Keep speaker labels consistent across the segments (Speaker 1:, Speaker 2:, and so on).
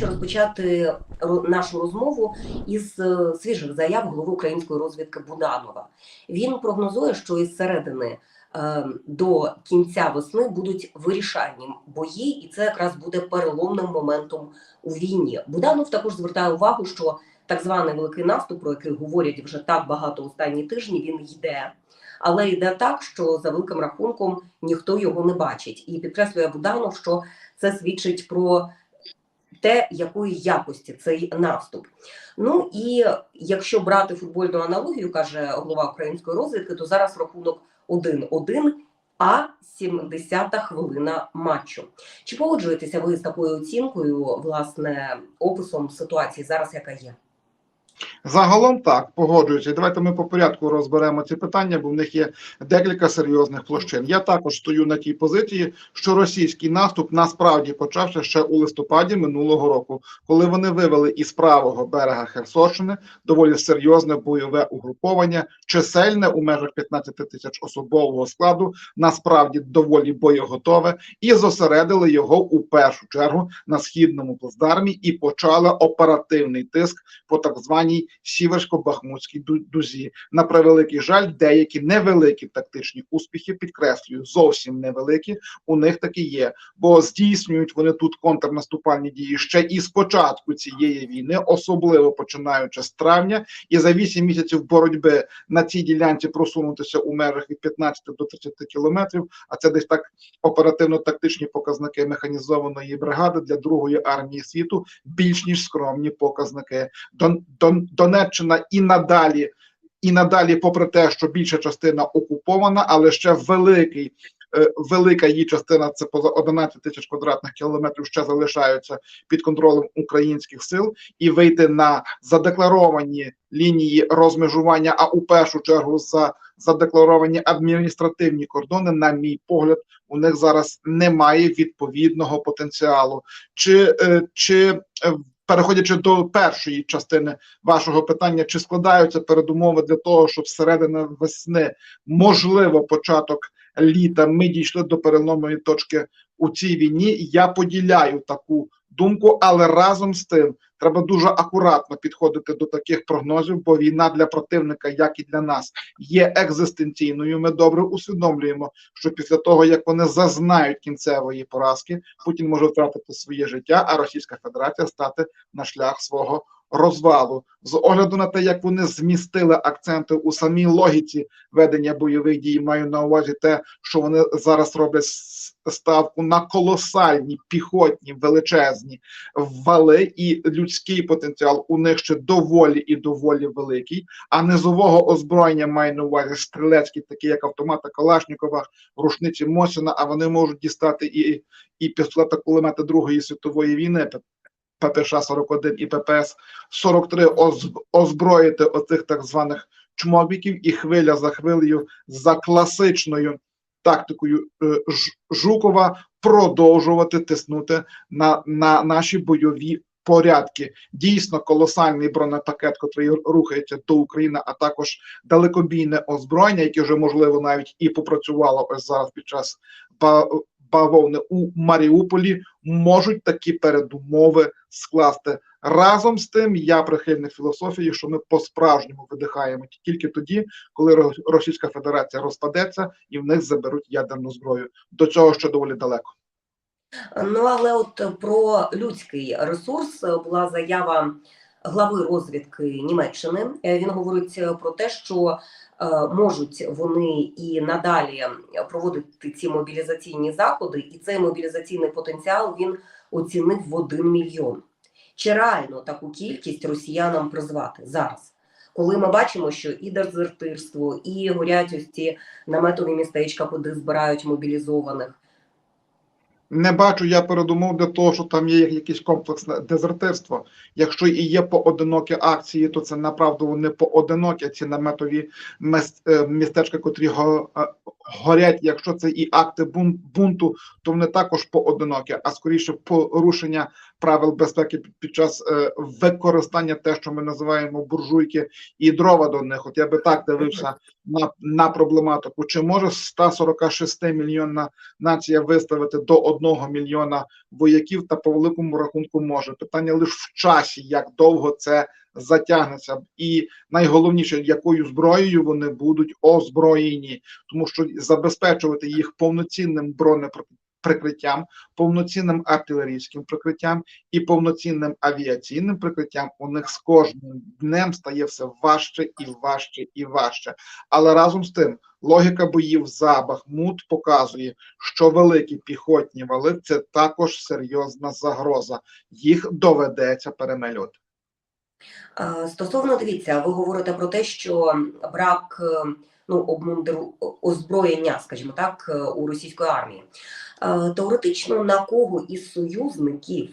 Speaker 1: хочу розпочати нашу розмову із е, свіжих заяв голови української розвідки Буданова. Він прогнозує, що із середини е, до кінця весни будуть вирішальні бої, і це якраз буде переломним моментом у війні. Буданов також звертає увагу, що так званий великий наступ, про який говорять вже так багато останні тижні, він йде. Але йде так, що за великим рахунком ніхто його не бачить. І підкреслює Буданов, що це свідчить про те, якої якості цей наступ. Ну і якщо брати футбольну аналогію, каже голова української розвідки, то зараз рахунок 1-1, а 70-та хвилина матчу. Чи погоджуєтеся ви з такою оцінкою, власне, описом ситуації зараз, яка є?
Speaker 2: Загалом так погоджуюся. Давайте ми по порядку розберемо ці питання, бо в них є декілька серйозних площин. Я також стою на тій позиції, що російський наступ насправді почався ще у листопаді минулого року, коли вони вивели із правого берега Херсонщини доволі серйозне бойове угруповання, чисельне у межах 15 тисяч особового складу, насправді доволі боєготове, і зосередили його у першу чергу на східному плацдармі і почали оперативний тиск по так званій сіверсько-бахмутській дузі. На превеликий жаль, деякі невеликі тактичні успіхи, підкреслюю, зовсім невеликі, у них таки є, бо здійснюють вони тут контрнаступальні дії ще і з початку цієї війни, особливо починаючи з травня, і за 8 місяців боротьби на цій ділянці просунутися у межах від 15 до 30 кілометрів, а це десь так оперативно-тактичні показники механізованої бригади для другої армії світу, більш ніж скромні показники. Дон, Дон, Донеччина і надалі, і надалі, попри те, що більша частина окупована, але ще великий. е, Велика її частина це поза 11 тисяч квадратних кілометрів ще залишаються під контролем українських сил, і вийти на задекларовані лінії розмежування, а у першу чергу за задекларовані адміністративні кордони, на мій погляд, у них зараз немає відповідного потенціалу. Чи, е, чи е, переходячи до першої частини вашого питання, чи складаються передумови для того, щоб середина весни, можливо, початок літа, ми дійшли до переломної точки у цій війні? Я поділяю таку думку, але разом з тим треба дуже акуратно підходити до таких прогнозів, бо війна для противника, як і для нас, є екзистенційною. Ми добре усвідомлюємо, що після того як вони зазнають кінцевої поразки, Путін може втратити своє життя, а Російська Федерація стати на шлях свого розвалу. З огляду на те, як вони змістили акценти у самій логіці ведення бойових дій, маю на увазі те, що вони зараз роблять ставку на колосальні піхотні величезні вали, і людський потенціал у них ще доволі і доволі великий. А низового озброєння маю на увазі стрілецькі, такі як автомати Калашнікова, рушниці Мосіна, а вони можуть дістати і, і пістолета кулемета Другої світової війни. ППШ-41 і ППС-43 оз- озброїти оцих так званих чмобіків і хвиля за хвилею за класичною тактикою е, Жукова продовжувати тиснути на, на наші бойові порядки. Дійсно колосальний бронепакет, котрий рухається до України, а також далекобійне озброєння, яке вже можливо навіть і попрацювало ось зараз під час бавовни у Маріуполі, можуть такі передумови скласти. Разом з тим, я прихильник філософії, що ми по-справжньому видихаємо тільки тоді, коли Ро- Російська Федерація розпадеться і в них заберуть ядерну зброю. До цього ще доволі далеко.
Speaker 1: Ну але от про людський ресурс була заява глави розвідки Німеччини. Він говорить про те, що можуть вони і надалі проводити ці мобілізаційні заходи, і цей мобілізаційний потенціал він оцінив в 1 мільйон. Чи реально таку кількість росіянам призвати зараз? Коли ми бачимо, що і дезертирство, і горять ось ці наметові містечка, куди збирають мобілізованих.
Speaker 2: Не бачу я передумов для того, що там є якесь комплексне дезертирство. Якщо і є поодинокі акції, то це направду вони поодинокі ці наметові е, містечка, котрі е, горять, якщо це і акти бун- бунту, то вони також поодинокі, а скоріше порушення правил безпеки під час е, використання те, що ми називаємо буржуйки і дрова до них. От я би так дивився на, на проблематику. Чи може 146 мільйонна нація виставити до 1 мільйона вояків, та по великому рахунку може. Питання лише в часі, як довго це затягнеться, і найголовніше, якою зброєю вони будуть озброєні, тому що забезпечувати їх повноцінним бронеприкриттям, повноцінним артилерійським прикриттям і повноцінним авіаційним прикриттям у них з кожним днем стає все важче і важче і важче. Але разом з тим, логіка боїв за Бахмут показує, що великі піхотні вали це також серйозна загроза. Їх доведеться перемелювати.
Speaker 1: Е, Стосовно дивіться, ви говорите про те, що брак е, ну обмундиру озброєння, скажімо так, е, у російської армії. Теоретично на кого із союзників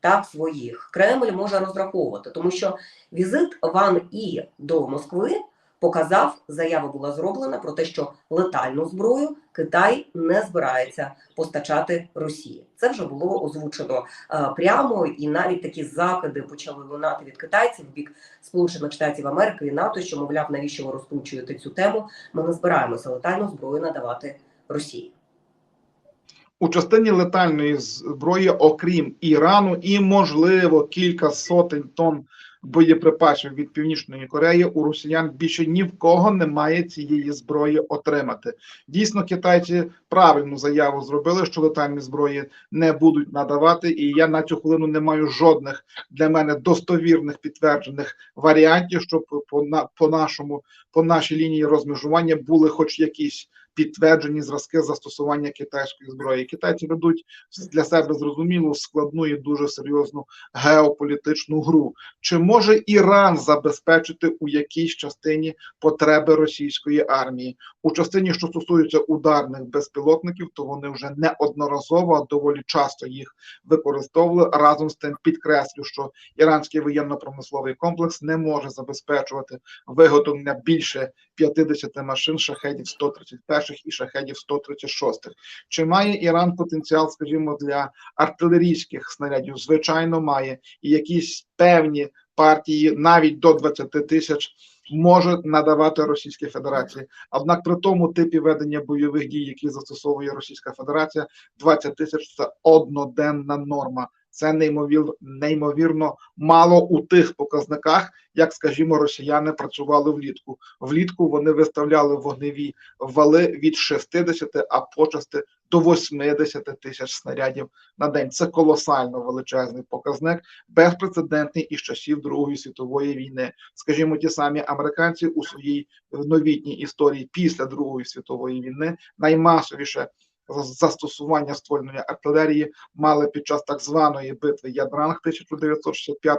Speaker 1: так своїх Кремль може розраховувати, тому що візит Ван І до Москви показав, заява була зроблена про те, що летальну зброю Китай не збирається постачати Росії. Це вже було озвучено е, прямо, і навіть такі закиди почали лунати від китайців в бік Сполучених Штатів Америки і НАТО, що мовляв, навіщо ви розкручуєте цю тему? Ми не збираємося летальну зброю надавати Росії.
Speaker 2: У частині летальної зброї, окрім Ірану, і можливо кілька сотень тонн боєприпасів від Північної Кореї у росіян більше ні в кого немає цієї зброї отримати. Дійсно, китайці правильну заяву зробили, що летальні зброї не будуть надавати, і я на цю хвилину не маю жодних для мене достовірних підтверджених варіантів, щоб по на по нашому по нашій лінії розмежування були хоч якісь підтверджені зразки застосування китайської зброї. Китайці ведуть для себе зрозумілу складну і дуже серйозну геополітичну гру. Чи може Іран забезпечити у якійсь частині потреби російської армії? У частині, що стосується ударних безпілотників, то вони вже неодноразово, доволі часто їх використовували. Разом з тим підкреслю, що іранський воєнно-промисловий комплекс не може забезпечувати виготовлення більше 50 машин шахедів 131 і шахедів 136. Чи має Іран потенціал, скажімо, для артилерійських снарядів? Звичайно, має і якісь певні партії навіть до 20 тисяч може надавати Російській Федерації. Однак при тому типі ведення бойових дій, які застосовує Російська Федерація, 20 тисяч це одноденна норма. Це неймовірно неймовірно мало у тих показниках, як скажімо, росіяни працювали влітку. Влітку вони виставляли вогневі вали від 60, а почасти до 80 тисяч снарядів на день. Це колосально величезний показник, безпрецедентний із часів Другої світової війни. Скажімо, ті самі американці у своїй новітній історії після Другої світової війни наймасовіше застосування ствольної артилерії мали під час так званої битви Ядранг 1965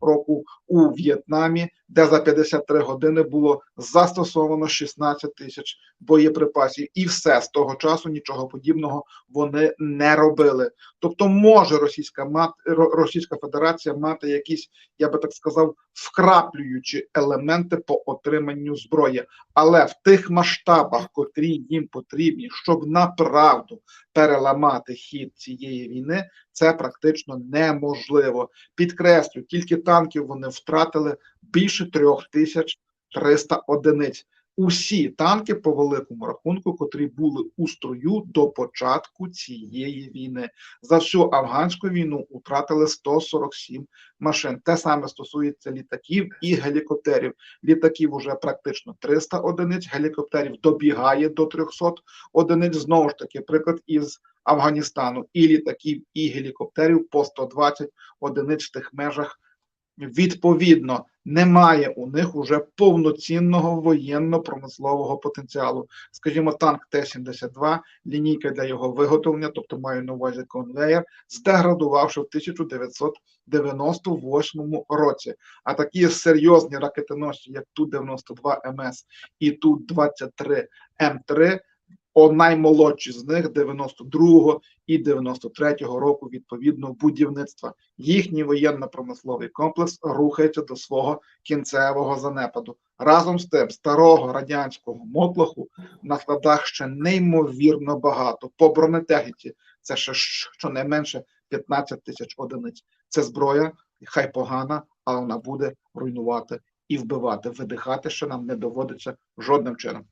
Speaker 2: року у В'єтнамі, де за 53 години було застосовано 16 тисяч боєприпасів, і все з того часу нічого подібного вони не робили. Тобто, може російська мат Російська Федерація мати якісь, я би так сказав, вкраплюючі елементи по отриманню зброї, але в тих масштабах, котрі їм потрібні, щоб направду переламати хід цієї війни, це практично неможливо. Підкреслю, тільки танків вони втратили більше трьох тисяч 300 одиниць. Усі танки по великому рахунку, котрі були у строю до початку цієї війни, за всю афганську війну втратили 147 машин. Те саме стосується літаків і гелікоптерів. Літаків уже практично 300 одиниць, гелікоптерів добігає до 300 одиниць. Знову ж таки, приклад із Афганістану і літаків, і гелікоптерів по 120 одиниць в тих межах. Відповідно, немає у них уже повноцінного воєнно-промислового потенціалу. Скажімо, танк Т-72, лінійка для його виготовлення, тобто маю на увазі конвейер, здеградувавши в 1998 році. А такі серйозні ракетоносці, як Ту-92 МС і Ту-23 М3, о наймолодші з них 92-го і 93-го року відповідно будівництва. Їхній воєнно-промисловий комплекс рухається до свого кінцевого занепаду. Разом з тим, старого радянського мотлоху на складах ще неймовірно багато. По бронетехніці це ще щонайменше 15 тисяч одиниць. Це зброя, хай погана, але вона буде руйнувати і вбивати. Видихати ще нам не доводиться жодним чином.